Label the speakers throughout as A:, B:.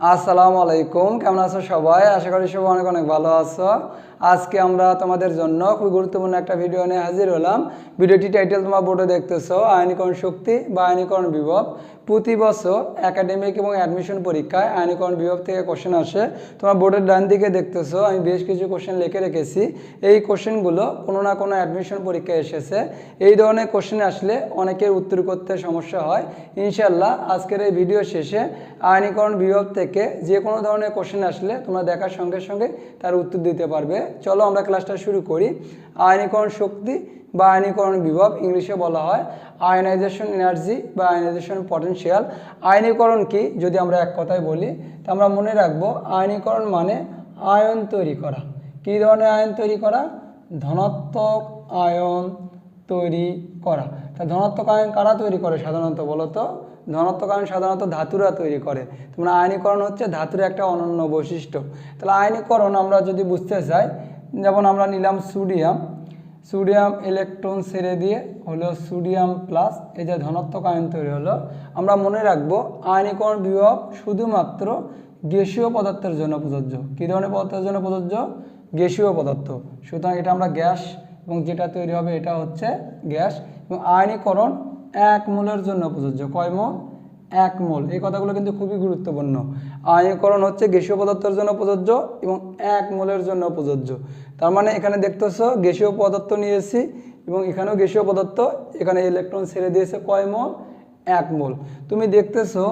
A: আসসালামু আলাইকুম, কেমন আছো সবাই? আশা করি সবাই অনেক অনেক ভালো আছো। আজকে আমরা তোমাদের জন্য খুব গুরুত্বপূর্ণ একটা ভিডিও নিয়ে হাজির হলাম। ভিডিওটি টাইটেল তোমার বোর্ডে দেখতেছো আইনীকরণ শক্তি বা আইনীকরণ বিভব। প্রতি বছর একাডেমিক এবং অ্যাডমিশন পরীক্ষায় আইনীকরণ বিভাগ থেকে কোশ্চেন আসে। তোমার বোর্ডের ডান দিকে দেখতেছো, আমি বেশ কিছু কোশ্চেন লিখে রেখেছি। এই কোশ্চেনগুলো কোনো না কোনো অ্যাডমিশন পরীক্ষায় এসেছে। এই ধরনের কোশ্চেন আসলে অনেকের উত্তর করতে সমস্যা হয়। ইনশাল্লাহ আজকের এই ভিডিও শেষে আইনীকরণ বিভাগ থেকে যে কোনো ধরনের কোশ্চেন আসলে তোমরা দেখার সঙ্গে সঙ্গে তার উত্তর দিতে পারবে। চলো আমরা ক্লাসটা শুরু করি। আইনীকরণ শক্তি বা আয়নীকরণ বিভব ইংলিশে বলা হয় আয়নাইজেশন এনার্জি বা আয়নাইজেশন পটেনশিয়াল। আইনীকরণ কি? যদি আমরা এক কথায় বলি, তা আমরা মনে রাখব আইনীকরণ মানে আয়ন তৈরি করা। কী ধরনের আয়ন তৈরি করা? ধনাত্মক আয়ন তৈরি করা। তা ধনাত্মক আয়ন কারা তৈরি করে সাধারণত বলো তো? ধনাত্মক আয়ন সাধারণত ধাতুরা তৈরি করে। তোমরা আয়নীকরণ হচ্ছে ধাতুর একটা অনন্য বৈশিষ্ট্য। তাহলে আয়নীকরণ আমরা যদি বুঝতে চাই, যেমন আমরা নিলাম সোডিয়াম সোডিয়াম ইলেকট্রন ছেড়ে দিয়ে হলো সোডিয়াম প্লাস এই যে ধনাত্মক আয়ন তৈরি হলো, আমরা মনে রাখব আয়নীকরণ বিভব শুধুমাত্র গ্যাসীয় পদার্থের জন্য প্রযোজ্য। কী ধরনের পদার্থের জন্য প্রযোজ্য? গ্যাসীয় পদার্থ। সুতরাং এটা আমরা গ্যাস এবং যেটা তৈরি হবে এটা হচ্ছে গ্যাস এবং আয়নীকরণ এক মোলের জন্য প্রযোজ্য। কয় মোল? এক মোল। এই কথাগুলো কিন্তু খুবই গুরুত্বপূর্ণ। আয়নীকরণ হচ্ছে গ্যাসীয় পদার্থের জন্য প্রযোজ্য এবং এক মোলের জন্য প্রযোজ্য। তার মানে এখানে দেখতেছো গ্যাসীয় পদার্থ নিয়েছি এবং এখানেও গ্যাসীয় পদার্থ, এখানে ইলেকট্রন ছেড়ে দিয়েছে কয় মোল? এক মোল। তুমি দেখতেছো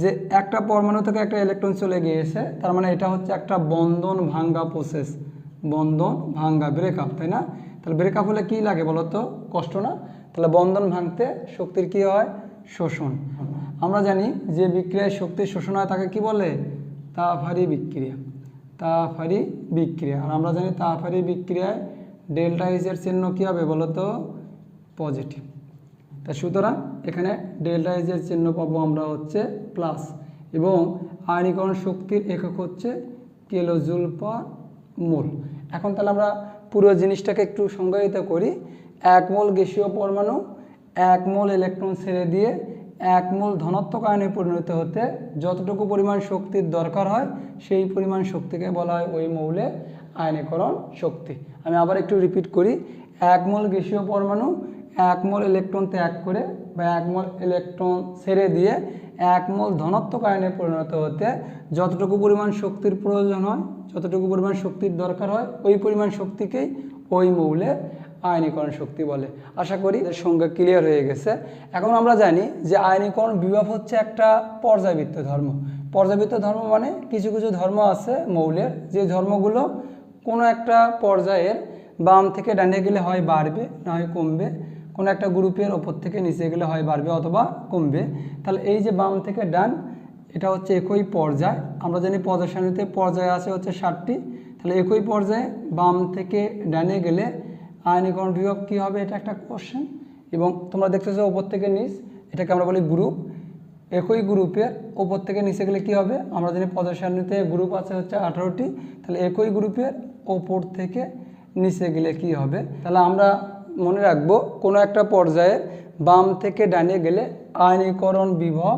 A: যে একটা পরমাণু থেকে একটা ইলেকট্রন চলে গিয়েছে, তার মানে এটা হচ্ছে একটা বন্ধন ভাঙ্গা প্রসেস বন্ধন ভাঙ্গা ব্রেকআপ তাই না? তাহলে ব্রেকআপ হলে কি লাগে বলো তো কষ্ট না? তাহলে বন্ধন ভাঙতে শক্তির কি হয়? শোষণ। আমরা জানি যে বিক্রিয়ায় শক্তির শোষণ হয় তাকে কি বলে? তাফারি বিক্রিয়া। তাফারি বিক্রিয়া। আর আমরা জানি তাফারি বিক্রিয়ায় ডেল্টা এইচের চিহ্ন কী হবে বলো তো পজিটিভ। তা সুতরাং এখানে ডেল্টা এইচের চিহ্ন পাবো আমরা হচ্ছে প্লাস। এবং আয়নীকরণ শক্তির একক হচ্ছে কিলোজুল পার মোল। এখন তাহলে আমরা পুরো জিনিসটাকে একটু সংজ্ঞায়িত করি। এক মোল গ্যাসীয় পরমাণু, এক মোল ইলেকট্রন ছেড়ে দিয়ে এক মোল ধনাত্মক আয়নে পরিণত হতে যতটুকু পরিমাণ শক্তির দরকার হয়, সেই পরিমাণ শক্তিকে বলা হয় ওই মৌলে আয়নীকরণ শক্তি। আমি আবার একটু রিপিট করি, এক মোল গ্যাসীয় পরমাণু এক মোল ইলেকট্রন ত্যাগ করে বা এক মোল ইলেকট্রন ছেড়ে দিয়ে এক মোল ধনাত্মক আয়নে পরিণত হতে যতটুকু পরিমাণ শক্তির প্রয়োজন হয়, যতটুকু পরিমাণ শক্তির দরকার হয়, ওই পরিমাণ শক্তিকেই ওই মৌলের আয়নীকরণ শক্তি বলে। আশা করি এর সংজ্ঞা ক্লিয়ার হয়ে গেছে। এখন আমরা জানি যে আয়নীকরণ বিভাব হচ্ছে একটা পর্যাবৃত্ত ধর্ম। পর্যাবৃত্ত ধর্ম মানে কিছু কিছু ধর্ম আছে মৌলের। যে ধর্মগুলো কোনো একটা পর্যায়ের বাম থেকে ডানে গেলে হয় বাড়বে, না হয় কমবে। কোনো একটা গ্রুপের ওপর থেকে নিচে গেলে হয় বাড়বে অথবা কমবে। তাহলে এই যে বাম থেকে ডান, এটা হচ্ছে একই পর্যায়। আমরা জানি পর্যায় পর্যায় আছে হচ্ছে ষাটটি। তাহলে একই পর্যায়ে বাম থেকে ডানে গেলে আয়নীকরণ বিভাগ কী হবে? এটা একটা কোশ্চেন এবং তোমরা দেখতেছো ওপর থেকে নিচ, এটাকে আমরা বলি গ্রুপ একই গ্রুপের ওপর থেকে নিচে গেলে কি হবে? আমরা জানি পর্যায় সারণীতে গ্রুপ আছে হচ্ছে আঠারোটি। তাহলে একই গ্রুপের ওপর থেকে নিচে গেলে কি হবে? তাহলে আমরা মনে রাখব, কোনো একটা পর্যায়ে বাম থেকে ডানে গেলে আয়নীকরণ বিভব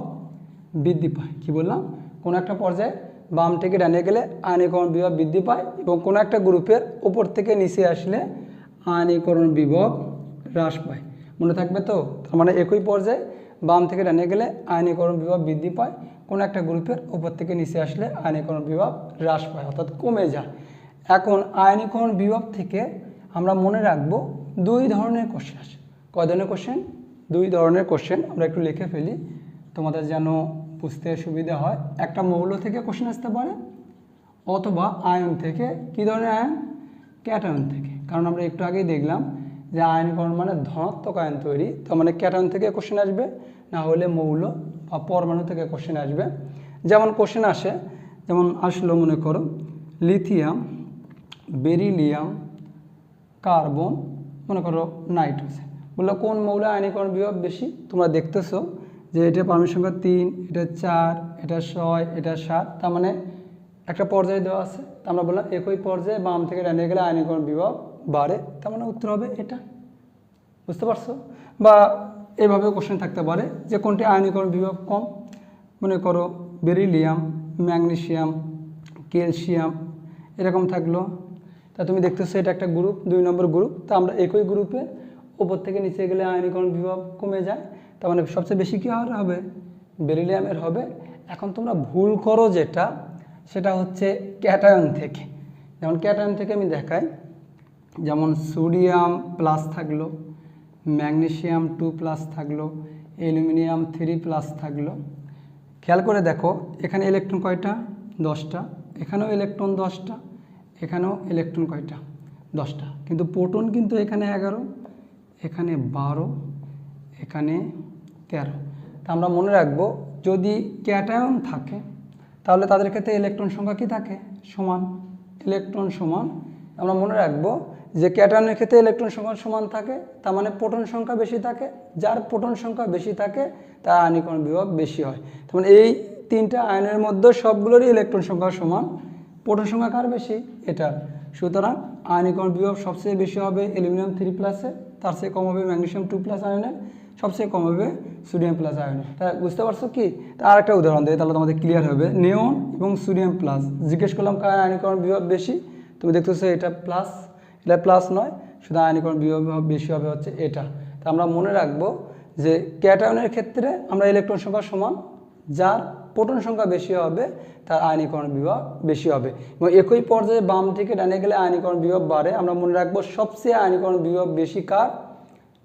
A: বৃদ্ধি পায়। কি বললাম? কোনো একটা পর্যায়ে বাম থেকে ডানে গেলে আয়নীকরণ বিভব বৃদ্ধি পায় এবং কোনো একটা গ্রুপের ওপর থেকে নিচে আসলে আয়নীকরণ বিভব হ্রাস পায়। মনে থাকবে তো? তার মানে একই পর্যায়ে বাম থেকে ডানে গেলে আয়নীকরণ বিভব বৃদ্ধি পায়। কোনো একটা গ্রুপের উপর থেকে নিচে আসলে আয়নীকরণ বিভব হ্রাস পায়, অর্থাৎ কমে যায়। এখন আয়নীকরণ বিভব থেকে আমরা মনে রাখব দুই ধরনের কোশ্চেন আছে কয় ধরনের কোশ্চেন দুই ধরনের কোশ্চেন আমরা একটু লিখে ফেলি। তোমাদের যেন বুঝতে সুবিধা হয়। একটা মৌল থেকে কোশ্চেন আসতে পারে, অথবা আয়ন থেকে। কী ধরনের আয়ন? ক্যাটায়ন থেকে। কারণ আমরা একটু আগেই দেখলাম যে আয়নীকরণ মানে ধনাত্মক আয়ন তৈরি, তার মানে ক্যাটায়ন থেকে কোশ্চেন আসবে, না হলে মৌল বা পরমাণু থেকে কোশ্চেন আসবে। যেমন কোশ্চেন আসে, যেমন আসলো মনে করো, লিথিয়াম, বেরিলিয়াম, কার্বন, মনে করো নাইট্রোজেন। বলল কোন মৌলে আয়নীকরণ বিভাগ বেশি? তোমরা দেখতেছো যে এটা পারমাণবিক সংখ্যা তিন, এটা চার, এটা ছয়, এটা সাত, তার মানে একটা পর্যায়ে দেওয়া আছে। তা আমরা বললাম একই পর্যায়ে বাম থেকে ডানে গেলে আয়নীকরণ বিভাগ বাড়ে, তার মানে উত্তর হবে এটা। বুঝতে পারছ? বা এভাবে কোশ্চেন থাকতে পারে, যে কোনটি আয়নীকরণ বিভাগ কম? মনে করো বেরিলিয়াম ম্যাগনেশিয়াম ক্যালসিয়াম, এরকম থাকল। তা তুমি দেখতেছো এটা একটা গ্রুপ দুই নম্বর গ্রুপ তা আমরা একই গ্রুপে ওপর থেকে নিচে গেলে আয়নীকরণ বিভব কমে যায়। তার মানে সবচেয়ে বেশি কী আর হবে? বেরিলিয়ামের হবে। এখন তোমরা ভুল করো যেটা, সেটা হচ্ছে ক্যাটায়ন থেকে। যেমন ক্যাটায়ন থেকে আমি দেখাই। যেমন সোডিয়াম প্লাস থাকল, ম্যাগনেসিয়াম টু প্লাস থাকল, অ্যালুমিনিয়াম থ্রি প্লাস থাকল। খেয়াল করে দেখো, এখানে ইলেকট্রন কয়টা? দশটা। এখানেও ইলেকট্রন দশটা, এখানেও ইলেকট্রন কয়টা? দশটা। কিন্তু প্রোটন কিন্তু এখানে এগারো, এখানে বারো, এখানে তেরো। তা আমরা মনে রাখব, যদি ক্যাটায়ন থাকে, তাহলে তাদের ক্ষেত্রে ইলেকট্রন সংখ্যা কী থাকে? সমান। ইলেকট্রন সমান। আমরা মনে রাখব যে ক্যাটায়নের ক্ষেত্রে ইলেকট্রন সংখ্যা সমান থাকে, তার মানে প্রোটন সংখ্যা বেশি থাকে, যার প্রোটন সংখ্যা বেশি থাকে, তার আয়নীকরণ বিভব বেশি হয়। তার মানে এই তিনটা আয়নের মধ্যে সবগুলোরই ইলেকট্রন সংখ্যা সমান। প্রোটন সংখ্যা কার বেশি? এটা। সুতরাং আয়নীকরণ বিভব সবচেয়ে বেশি হবে অ্যালুমিনিয়াম থ্রি প্লাসে তার চেয়ে কম হবে ম্যাগনেসিয়াম টু প্লাস আয়নের সবচেয়ে কম হবে সোডিয়াম প্লাস আয়নের তা বুঝতে পারছ কি? তা আর একটা উদাহরণ দেয় তাহলে তোমাদের ক্লিয়ার হবে। নিয়ন এবং সোডিয়াম প্লাস জিজ্ঞেস করলাম কার আয়নীকরণ বিভব বেশি? তুমি দেখতেছো এটা প্লাস এটা প্লাস নয়, শুধু আয়নীকরণ বেশি হবে হচ্ছে এটা। তা আমরা মনে রাখব যে ক্যাটায়নের ক্ষেত্রে আমরা ইলেকট্রন সংখ্যা সমান, যার প্রোটন সংখ্যা বেশি হবে, তার আয়নীকরণ বিভাগ বেশি হবে। এবং একই পর্যায়ে বাম থেকে ডানে গেলে আয়নীকরণ বিভাগ বাড়ে। আমরা মনে রাখব সবচেয়ে আয়নীকরণ বিভাগ বেশি কার?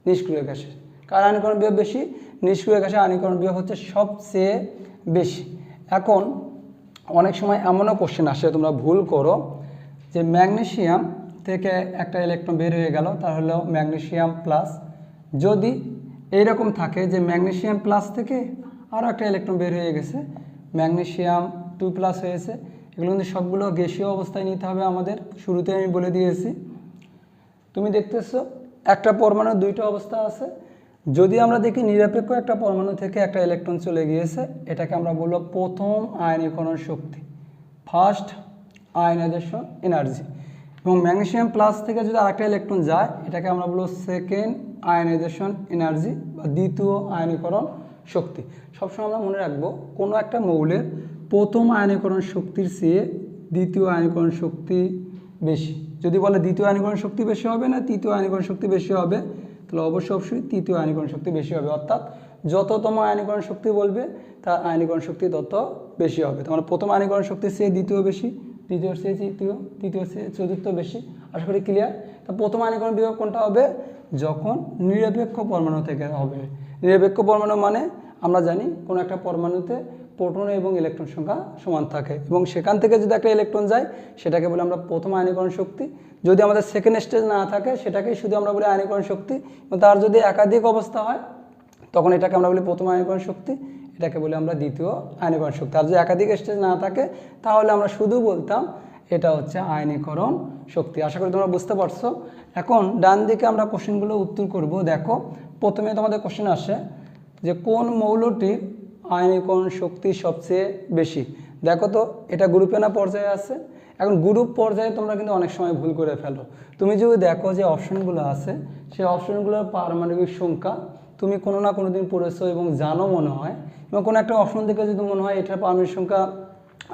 A: নিষ্ক্রিয় গ্যাসের। কার আয়নীকরণ বিভাগ বেশি? নিষ্ক্রিয় গ্যাসের আয়নীকরণ বিভাগ হচ্ছে সবচেয়ে বেশি। এখন অনেক সময় এমনও কোশ্চেন আসে, তোমরা ভুল করো, যে ম্যাগনেসিয়াম থেকে একটা ইলেকট্রন বের হয়ে গেল তাহলে ম্যাগনেশিয়াম প্লাস যদি এইরকম থাকে যে ম্যাগনেশিয়াম প্লাস থেকে আরও একটা ইলেকট্রন বের হয়ে গেছে ম্যাগনেসিয়াম টু প্লাস হয়েছে, এগুলো কিন্তু সবগুলো গ্যাসীয় অবস্থায় নিতে হবে আমাদের। শুরুতে আমি বলে দিয়েছি। তুমি দেখতেছো একটা পরমাণু দুইটা অবস্থা আছে। যদি আমরা দেখি নিরপেক্ষ একটা পরমাণু থেকে একটা ইলেকট্রন চলে গিয়েছে, এটাকে আমরা বলব প্রথম আয়নীকরণ শক্তি ফার্স্ট আয়নাইজেশন এনার্জি এবং ম্যাগনেসিয়াম প্লাস থেকে যদি আরেকটা ইলেকট্রন যায়, এটাকে আমরা বলব সেকেন্ড আয়নাইজেশন এনার্জি বা দ্বিতীয় আয়নীকরণ শক্তি। সবসময় আমরা মনে রাখব, কোনো একটা মৌলের প্রথম আয়নীকরণ শক্তির চেয়ে দ্বিতীয় আয়নীকরণ শক্তি বেশি। যদি বলে দ্বিতীয় আয়নীকরণ শক্তি বেশি হবে না তৃতীয় আয়নীকরণ শক্তি বেশি হবে, তাহলে অবশ্যই অবশ্যই তৃতীয় আয়নীকরণ শক্তি বেশি হবে। অর্থাৎ যততম আয়নীকরণ শক্তি বলবে, তার আয়নীকরণ শক্তি তত বেশি হবে। তোমার প্রথম আয়নীকরণ শক্তির চেয়ে দ্বিতীয় বেশি দ্বিতীয় চেয়ে তৃতীয় তৃতীয় চেয়ে চতুর্থ বেশি। আশা করি ক্লিয়ার তা প্রথম আয়নীকরণ বিভাগ কোনটা হবে? যখন নিরপেক্ষ পরমাণু থেকে হবে। নিরপেক্ষ পরমাণু মানে আমরা জানি কোনো একটা পরমাণুতে প্রোটন এবং ইলেকট্রন সংখ্যা সমান থাকে এবং সেখান থেকে যদি একটা ইলেকট্রন যায়, সেটাকে বলে আমরা প্রথম আয়নীকরণ শক্তি। যদি আমাদের সেকেন্ড স্টেজ না থাকে, সেটাকেই শুধু আমরা বলি আয়নীকরণ শক্তি। তার যদি একাধিক অবস্থা হয়, তখন এটাকে আমরা বলি প্রথম আয়নীকরণ শক্তি। এটাকে বলি আমরা দ্বিতীয় আয়নীকরণ শক্তি। আর যদি একাধিক স্টেজ না থাকে, তাহলে আমরা শুধু বলতাম এটা হচ্ছে আয়নীকরণ শক্তি। আশা করি তোমরা বুঝতে পারছ। এখন ডান দিকে আমরা কোশ্চেনগুলো উত্তর করব। দেখো, প্রথমে তোমাদের কোশ্চেন আসে যে কোন মৌলটির আয়নীকরণ শক্তি সবচেয়ে বেশি? দেখো তো, এটা গ্রুপে না পর্যায়ে আছে? এখন গ্রুপ পর্যায়ে তোমরা কিন্তু অনেক সময় ভুল করে ফেলো। তুমি যদি দেখো যে অপশনগুলো আছে, সেই অপশনগুলোর পারমাণবিক সংখ্যা তুমি কোনো না কোনো দিন পড়েছো এবং জানো মনে হয় এবং কোনো একটা অপশন থেকে যদি মনে হয় এটার পারমাণবিক সংখ্যা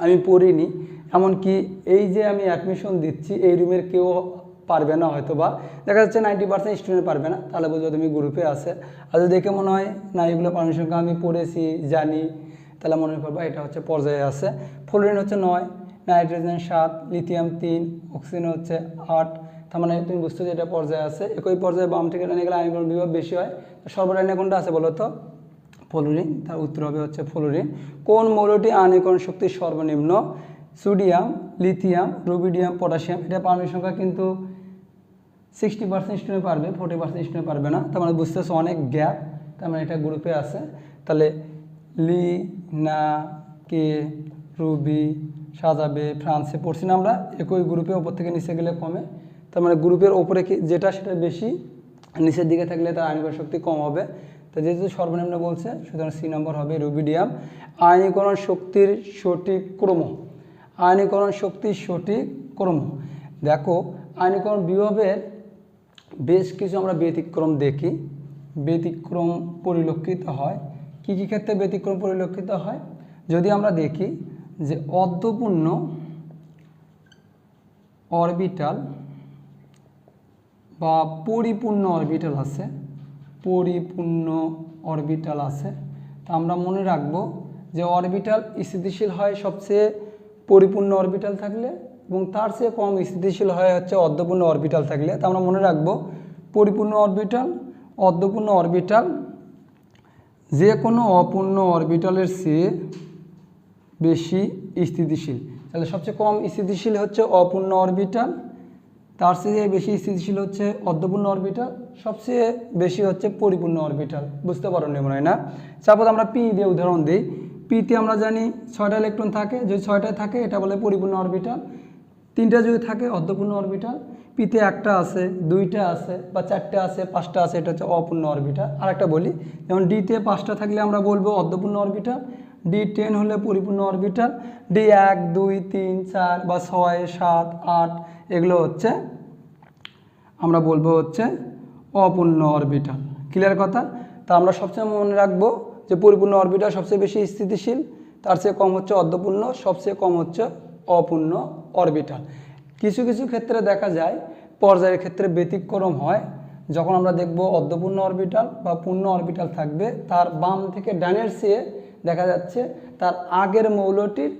A: আমি পড়িনি, এমনকি এই যে আমি অ্যাডমিশন দিচ্ছি, এই রুমের কেউ পারবে না হয়তো বা দেখা যাচ্ছে নাইনটি পার্সেন্ট স্টুডেন্ট পারবে না, তাহলে বুঝবে তুমি গ্রুপে আছে। আর যদি দেখে মনে হয়, না, এগুলো সংখ্যা আমি পড়েছি, জানি, তাহলে মনে করবা এটা হচ্ছে পর্যায়ে আছে। ফ্লোরিন হচ্ছে নয় নাইট্রোজেন সাত লিথিয়াম তিন অক্সিজেন হচ্ছে আট। তার মানে তুমি বুঝতে যে এটা পর্যায়ে আছে। একই পর্যায়ে বাম থেকে ডানে গেলে আয়নীকরণ বিভাগ বেশি হয়। সর্বরাইনে কোনটা আছে বলো তো? ফ্লোরিন, তার উত্তর হবে হচ্ছে ফ্লোরিন। কোন মৌলটি আয়নীকরণ শক্তির সর্বনিম্ন? Sodium, lithium, rubidium, potassium. এটা পারমাণবিক সংখ্যা কিন্তু সিক্সটি পার্সেন্ট স্টুডেন্ট পারবে ফোর্টি পার্সেন্ট স্টুডেন্ট পারবে না। তার মানে বুঝতেছো অনেক গ্যাপ তার মানে এটা গ্রুপে আছে। তাহলে লি, না, কে, রুবি, সাজাবে, ফ্রান্সে পড়ছি না আমরা, একই গ্রুপে ওপর থেকে নিচে গেলে কমে। তার মানে গ্রুপের ওপরে যেটা সেটা বেশি, নিচের দিকে থাকলে তার আয়নীকরণ শক্তি কম হবে। তো যেহেতু সর্বনিম্ন বলছে, সুতরাং সি নম্বর হবে রুবিডিয়াম। আয়নীকরণ শক্তির সঠিক ক্রম। আয়নীকরণ শক্তির সঠিক ক্রম। দেখো, আয়নীকরণ বিভবের বেশ কিছু আমরা ব্যতিক্রম দেখি। ব্যতিক্রম পরিলক্ষিত হয়। কী কী ক্ষেত্রে ব্যতিক্রম পরিলক্ষিত হয়? যদি আমরা দেখি যে অর্ধপূর্ণ অরবিটাল বা পরিপূর্ণ অরবিটাল আছে পরিপূর্ণ অরবিটাল আছে। তা আমরা মনে রাখব যে অরবিটাল স্থিতিশীল হয় সবচেয়ে পরিপূর্ণ অরবিটাল থাকলে এবং তার চেয়ে কম স্থিতিশীল হয় হচ্ছে অর্ধপূর্ণ অরবিটাল থাকলে। তা আমরা মনে রাখব পরিপূর্ণ অরবিটাল অর্ধপূর্ণ অরবিটাল যে কোনো অপূর্ণ অরবিটালের চেয়ে বেশি স্থিতিশীল। তাহলে সবচেয়ে কম স্থিতিশীল হচ্ছে অপূর্ণ অরবিটাল তার চেয়ে বেশি স্থিতিশীল হচ্ছে অর্ধপূর্ণ অরবিটাল সবচেয়ে বেশি হচ্ছে পরিপূর্ণ অরবিটাল বুঝতে পারো নি মনে হয় না? সাপোজ আমরা পি দিয়ে উদাহরণ দিই। পিতে আমরা জানি ছয়টা ইলেকট্রন থাকে। যদি ছয়টায় থাকে, এটা বলে পরিপূর্ণ অরবিটাল তিনটা যদি থাকে, অর্ধপূর্ণ অরবিটাল পিতে একটা আছে, দুইটা আছে, বা চারটে আছে, পাঁচটা আছে, এটা হচ্ছে অপূর্ণ অরবিটাল আর একটা বলি, যেমন ডিতে পাঁচটা থাকলে আমরা বলব অর্ধপূর্ণ অরবিটাল ডি টেন হলে পরিপূর্ণ অরবিটাল ডি এক, দুই, তিন, চার, বা ছয়, সাত, আট এগুলো হচ্ছে, আমরা বলব হচ্ছে অপূর্ণ অরবিটাল। ক্লিয়ার কথা? তা আমরা সবসময় মনে রাখব যে পরিপূর্ণ অরবিটাল সবচেয়ে বেশি স্থিতিশীল, তার চেয়ে কম হচ্ছে অর্ধপূর্ণ, সবচেয়ে কম হচ্ছে অপূর্ণ অরবিটাল। কিছু কিছু ক্ষেত্রে দেখা যায়, পর্যায়ের ক্ষেত্রে ব্যতিক্রম হয়। যখন আমরা দেখব অর্ধপূর্ণ অরবিটাল বা পূর্ণ অরবিটাল থাকবে, তার বাম থেকে ডানের চেয়ে দেখা যাচ্ছে তার আগের মৌলটির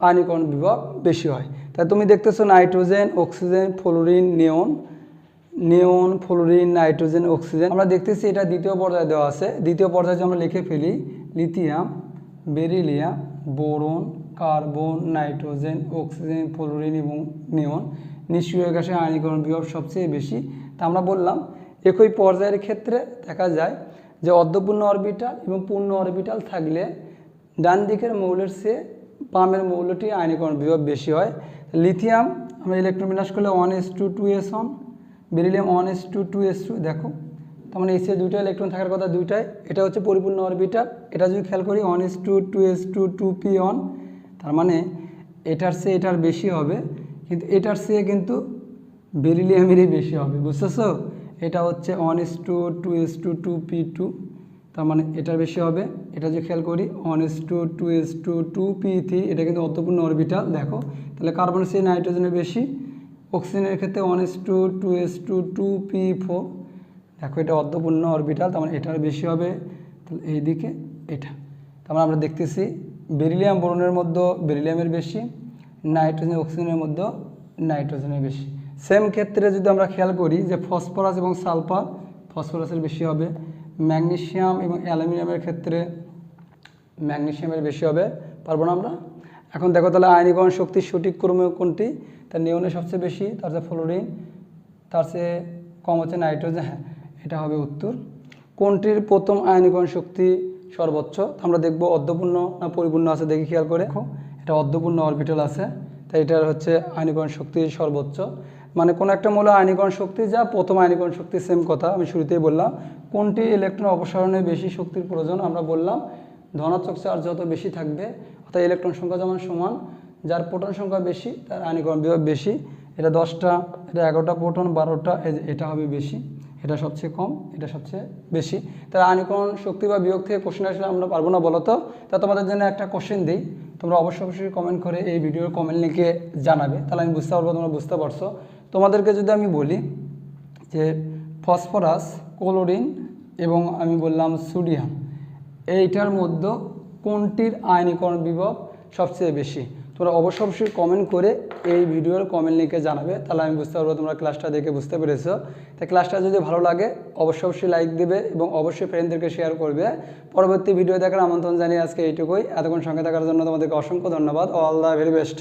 A: আয়নীকরণ বিভাগ বেশি হয়। তাই তুমি দেখতেছো nitrogen, oxygen, fluorine, neon. Neon, fluorine, nitrogen, oxygen. আমরা দেখতেছি এটা দ্বিতীয় পর্যায়ে দেওয়া আছে। দ্বিতীয় পর্যায়ে আমরা লিখে ফেলি, lithium beryllium boron, carbon, nitrogen, oxygen, fluorine এবং নিয়ন। নিষ্ক্রিয় গ্যাসের আয়নীকরণ বিভব সবচেয়ে বেশি। তা আমরা বললাম, একই পর্যায়ের ক্ষেত্রে দেখা যায় যে অর্ধপূর্ণ অরবিটাল এবং পূর্ণ অরবিটাল থাকলে ডান দিকের মৌলের চেয়ে বামের মৌলটি আয়নীকরণ বিভব বেশি হয়। লিথিয়াম, আমরা ইলেকট্রন বিন্যাস করলে one s two two s one beryllium one s two two s two দেখো। তার মানে এসে দুইটা ইলেকট্রন থাকার কথা, দুইটাই, এটা হচ্ছে পরিপূর্ণ অরবিটাল এটা যদি খেয়াল করি one s two two s two two p one তার মানে এটার চেয়ে এটার বেশি হবে, কিন্তু এটার চেয়ে কিন্তু বেরিলিয়ামেরই বেশি হবে, বুঝতেছো? এটা হচ্ছে one s two two s two two p two তার মানে এটার বেশি হবে। এটা যে খেয়াল করি one s two two s two two p three এটা কিন্তু অর্থপূর্ণ অরবিটাল দেখো। তাহলে কার্বন চেয়ে নাইট্রোজেনের বেশি। অক্সিজেনের ক্ষেত্রে one s two two s two two p four দেখো, এটা অর্ধপূর্ণ অরবিটাল তার মানে এটার বেশি হবে। তাহলে এইদিকে এটা। তার মানে আমরা দেখতেছি বেরিলিয়াম বোরনের মধ্যে বেরিলিয়ামের বেশি নাইট্রোজেন অক্সিজেনের মধ্যে নাইট্রোজেনের বেশি। সেম ক্ষেত্রে যদি আমরা খেয়াল করি যে ফসফরাস এবং সালফার ফসফরাসের বেশি হবে। ম্যাগনেসিয়াম এবং অ্যালুমিনিয়ামের ক্ষেত্রে ম্যাগনেশিয়ামের বেশি হবে। পারব না আমরা? এখন দেখো তাহলে আয়নীকরণ শক্তির সঠিক ক্রম কোনটি? তার নিয়নের সবচেয়ে বেশি তার চেয়ে ফ্লোরিন তার চেয়ে কম হচ্ছে নাইট্রোজেন হ্যাঁ এটা হবে উত্তর। কোনটির প্রথম আয়নীকরণ শক্তি সর্বোচ্চ? আমরা দেখব অর্ধপূর্ণ না পরিপূর্ণ আছে দেখি খেয়াল করে। দেখো। এটা অর্ধপূর্ণ অরবিটাল আছে তাই এটার হচ্ছে আয়নীকরণ শক্তি সর্বোচ্চ। মানে কোনো একটা মূল আয়নীকরণ শক্তি যা প্রথম আয়নীকরণ শক্তি সেম কথা আমি শুরুতেই বললাম। কোনটি ইলেকট্রন অপসারণে বেশি শক্তির প্রয়োজন? আমরা বললাম ধনাত্মক চার্জ যত বেশি থাকবে, অর্থাৎ ইলেকট্রন সংখ্যা যেমন সমান, যার প্রোটন সংখ্যা বেশি, তার আয়নীকরণ বিভাগ বেশি। এটা দশটা, এটা এগারোটা প্রোটন বারোটা এটা হবে বেশি। এটা সবচেয়ে কম, এটা সবচেয়ে বেশি। তার আয়নীকরণ শক্তি বা বিয়োগ থেকে কোশ্চেন আসলে আমরা পারব না বলো তো? তা তোমাদের জন্য একটা কোশ্চেন দিই। তোমরা অবশ্যই অবশ্যই কমেন্ট করে এই ভিডিওর কমেন্ট লিখে জানাবে। তাহলে আমি বুঝতে পারব, তোমরা বুঝতে পারছ। তোমাদেরকে যদি আমি বলি যে ফসফরাস, ক্লোরিন এবং আমি বললাম সোডিয়াম। এইটার মধ্যে কোনটির আয়নীকরণ বিভব সবচেয়ে বেশি? তোমরা অবশ্য অবশ্যই কমেন্ট করে এই ভিডিওর কমেন্ট লিখে জানাবে। তাহলে আমি বুঝতে পারব তোমরা ক্লাসটা দেখে বুঝতে পেরেছ। তাই ক্লাসটা যদি ভালো লাগে অবশ্যই অবশ্যই লাইক দেবে এবং অবশ্যই ফ্রেন্ডদেরকে শেয়ার করবে। পরবর্তী ভিডিও দেখার আমন্ত্রণ জানিয়ে আজকে এইটুকুই। এতক্ষণ সঙ্গে থাকার জন্য তোমাদেরকে অসংখ্য ধন্যবাদ। All the very best